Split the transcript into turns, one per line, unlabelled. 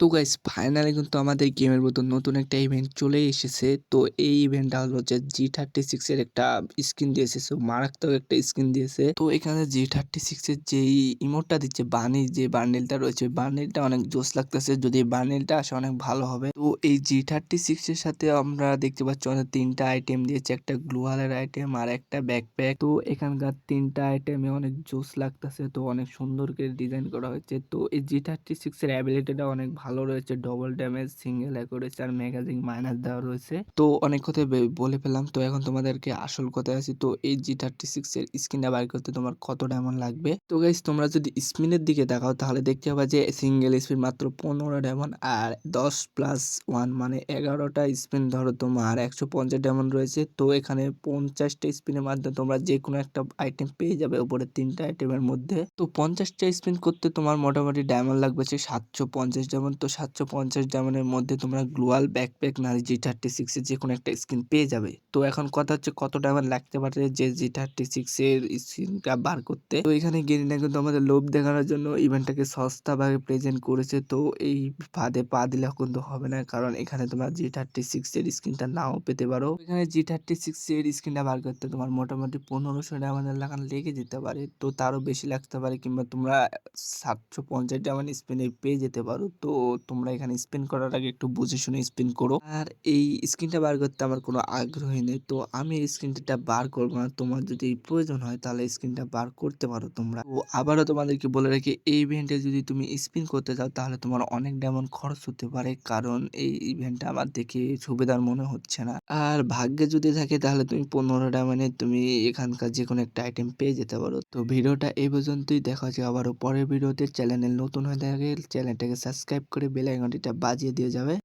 তো guys finally কিন্তু আমাদের গেমের মতো নতুন একটা ইভেন্ট চলে এসেছে। তো এই ইভেন্টটা হলো যে জি থার্টি সিক্স এর একটা স্কিন দিয়েছে। সো মারাত্মক একটা স্কিন দিয়েছে। তো এখানে জি থার্টি সিক্স এর যেই ইমোটটা দিচ্ছে বানি যে বান্ডেলটা রয়েছে বান্ডেলটা অনেক জোস লাগতেছে। যদি বান্ডেলটা আসে, অনেক ভালো হবে। তো এই জি থার্টি সিক্স এর সাথে আমরা দেখতে পাচ্ছি, অনেক তিনটা আইটেম দিয়েছে। একটা গ্লোয়ালের আইটেম আর একটা ব্যাকপ্যাক তো এখানকার তিনটা আইটেমে অনেক জোস লাগতেছে। তো অনেক সুন্দর করে ডিজাইন করা হয়েছে। তো এই জি থার্টি সিক্স এর অ্যাবিলিটিটা অনেক ভালো রয়েছে ডবল ড্যামেজ সিঙ্গেল রয়েছে আর ম্যাগাজিন মাইনাস দেওয়া রয়েছে। তো অনেক কথা বলে ফেললাম। তো এখন তোমাদেরকে আসল কথায় আছি তো এই জি থার্টি সিক্স এর স্ক্রিনটা বাইর করতে তোমার কত ডায়মন্ড লাগবে? তো গাইস তোমরা যদি স্পিনের দিকে দেখাও তাহলে দেখতে পাবে যে সিঙ্গেল স্পিন মাত্র পনেরো ডায়মন্ড আর দশ প্লাস ওয়ান মানে এগারোটা স্পিন ধরো তোমার একশো পঞ্চাশ ডায়মন্ড রয়েছে। তো এখানে পঞ্চাশটা স্পিনের মাধ্যমে তোমরা যে কোনো একটা আইটেম পেয়ে যাবে উপরে তিনটা আইটেমের মধ্যে। তো পঞ্চাশটা স্পিন করতে তোমার মোটামুটি ডায়মন্ড লাগবে সাতশো পঞ্চাশ ডায়মন্ড তো সাতশো পঞ্চাশ ডায়মন্ডের মধ্যে তোমরা গ্লোয়াল ব্যাকপ্যাক না জি থার্টি সিক্সের যে কোনো একটা স্কিন পেয়ে যাবে। তো এখন কথা হচ্ছে কত ডায়মন্ড লাগতে পারে যে জি থার্টি সিক্সের স্কিনটা বার করতে। তো এখানে গেরিনা কিন্তু আমাদের লোভ দেখানোর জন্য ইভেন্টটাকে সস্তাভাবে প্রেজেন্ট করেছে। তো এই ফাঁদে পা দিলে কিন্তু হবে না, কারণ এখানে তোমরা জি থার্টি সিক্সের স্কিনটা নাও পেতে পারো। এখানে জি থার্টি সিক্সের স্কিনটা বার করতে তোমার মোটামুটি পনেরোশো ডায়মন্ডের লাগান লেগে যেতে পারে। তো তারও বেশি লাগতে পারে কিংবা তোমরা সাতশো পঞ্চাশ ডায়মন্ড স্পিনে পেয়ে যেতে পারো। তো তোমরা এখানে স্পিন করার আগে একটু বুঝে শুনে স্পিন করো। আর এই স্ক্রিনটা বার করতে আমার কোনো আগ্রহী নেই, তো আমি স্ক্রিনটা বার করব না। তোমার যদি প্রয়োজন হয়, তাহলে স্ক্রিনটা বার করতে পারো তোমরা। তো আবারও তোমাদেরকে বলে রাখি, এই ইভেন্টে যদি তুমি স্পিন করতে চাও, তাহলে তোমার অনেক ডায়মন্ড খরচ হতে পারে, কারণ এই ইভেন্টটা আমার দেখে সুবিধার মনে হচ্ছে না। আর ভাগ্যে যদি থাকে, তাহলে তুমি পনেরো ডায়মন্ডে তুমি এখানকার যে কোনো একটা আইটেম পেয়ে যেতে পারো। তো ভিডিওটা এই পর্যন্তই, দেখা হচ্ছে আবারও পরের ভিডিওতে। চ্যানেল নতুন হয়ে থাকে চ্যানেলটাকে সাবস্ক্রাইব করে বেল বাজিয়ে দিয়ে যাবে।